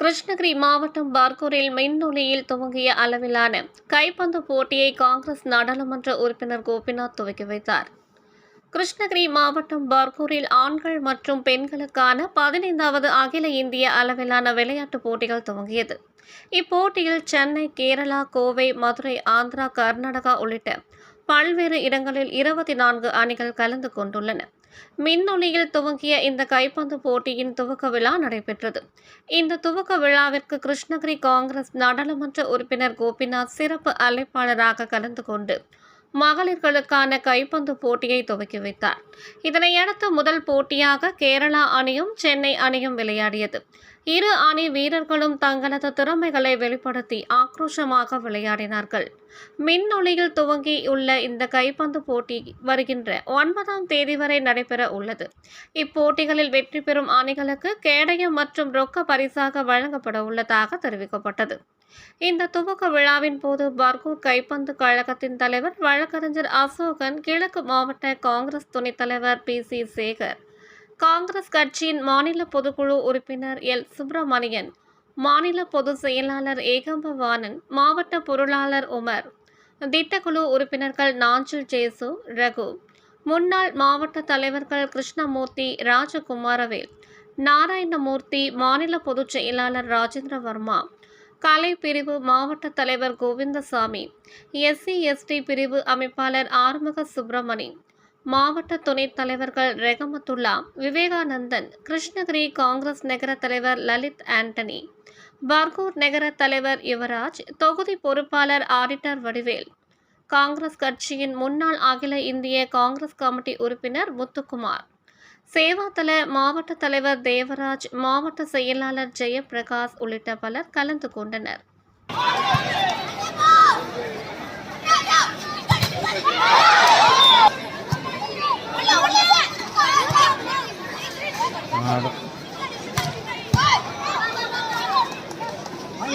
கிருஷ்ணகிரி மாவட்டம் பார்கூரில் மின்னொலியில் துவங்கிய அளவிலான கைப்பந்து போட்டியை காங்கிரஸ் நாடாளுமன்ற உறுப்பினர் கோபிநாத் துவக்கி வைத்தார். கிருஷ்ணகிரி மாவட்டம் பார்கூரில் ஆண்கள் மற்றும் பெண்களுக்கான பதினைந்தாவது அகில இந்திய அளவிலான விளையாட்டுப் போட்டிகள் துவங்கியது. இப்போட்டியில் சென்னை கேரளா கோவை மதுரை ஆந்திரா கர்நாடகா உள்ளிட்ட பல்வேறு இடங்களில் இருபத்தி நான்கு அணிகள் கலந்து கொண்டுள்ளன. மின்னொலியில் துவங்கிய இந்த கைப்பந்து போட்டியின் துவக்க விழா நடைபெற்றது. இந்த துவக்க விழாவிற்கு கிருஷ்ணகிரி காங்கிரஸ் நாடாளுமன்ற உறுப்பினர் கோபிநாத் சிறப்பு அழைப்பாளராக கலந்து கொண்டு மகளிர்களுக்கான கைப்பந்து போட்டியை துவக்கி வைத்தார். இதனையடுத்து முதல் போட்டியாக கேரளா அணியும் சென்னை அணியும் விளையாடியது. இரு அணி வீரர்களும் தங்களது திறமைகளை வெளிப்படுத்தி ஆக்ரோஷமாக விளையாடினார்கள். மின்னொலியில் துவங்கியுள்ள இந்த கைப்பந்து போட்டி வருகின்ற ஒன்பதாம் தேதி வரை நடைபெற உள்ளது. இப்போட்டிகளில் வெற்றி பெறும் அணிகளுக்கு கேடயம் மற்றும் ரொக்க பரிசாக வழங்கப்பட உள்ளதாக தெரிவிக்கப்பட்டது. இந்த துவக்க விழாவின் போது பர்கூர் கைப்பந்து கழகத்தின் தலைவர் வழக்கறிஞர் அசோகன் கிழக்கு மாவட்ட காங்கிரஸ் துணைத் தலைவர் பி சி சேகர் காங்கிரஸ் கட்சியின் மாநில பொதுக்குழு உறுப்பினர் எல். சுப்பிரமணியன் மாநில பொதுச் செயலாளர் ஏகம்பவாணன் மாவட்ட பொருளாளர் உமர் திட்டக்குழு உறுப்பினர்கள் நாஞ்சில் ஜேசு ரகு முன்னாள் மாவட்ட தலைவர்கள் கிருஷ்ணமூர்த்தி ராஜகுமாரவேல் நாராயணமூர்த்தி மாநில பொதுச் செயலாளர் ராஜேந்திர வர்மா கலை பிரிவு மாவட்ட தலைவர் கோவிந்தசாமி எஸ்சி எஸ்டி பிரிவு அமைப்பாளர் ஆறுமுக சுப்பிரமணி மாவட்ட துணைத் தலைவர்கள் ரெகமத்துல்லா விவேகானந்தன் கிருஷ்ணகிரி காங்கிரஸ் நகர தலைவர் லலித் ஆண்டனி பர்கூர் நகர தலைவர் யுவராஜ் தொகுதி பொறுப்பாளர் ஆடிட்டர் வடிவேல் காங்கிரஸ் கட்சியின் முன்னாள் அகில இந்திய காங்கிரஸ் கமிட்டி உறுப்பினர் முத்துக்குமார் சேவாதள மாவட்ட தலைவர் தேவராஜ் மாவட்ட செயலாளர் ஜெயபிரகாஷ் உள்ளிட்ட பலர் கலந்து கொண்டனர். கிருஷ்ணா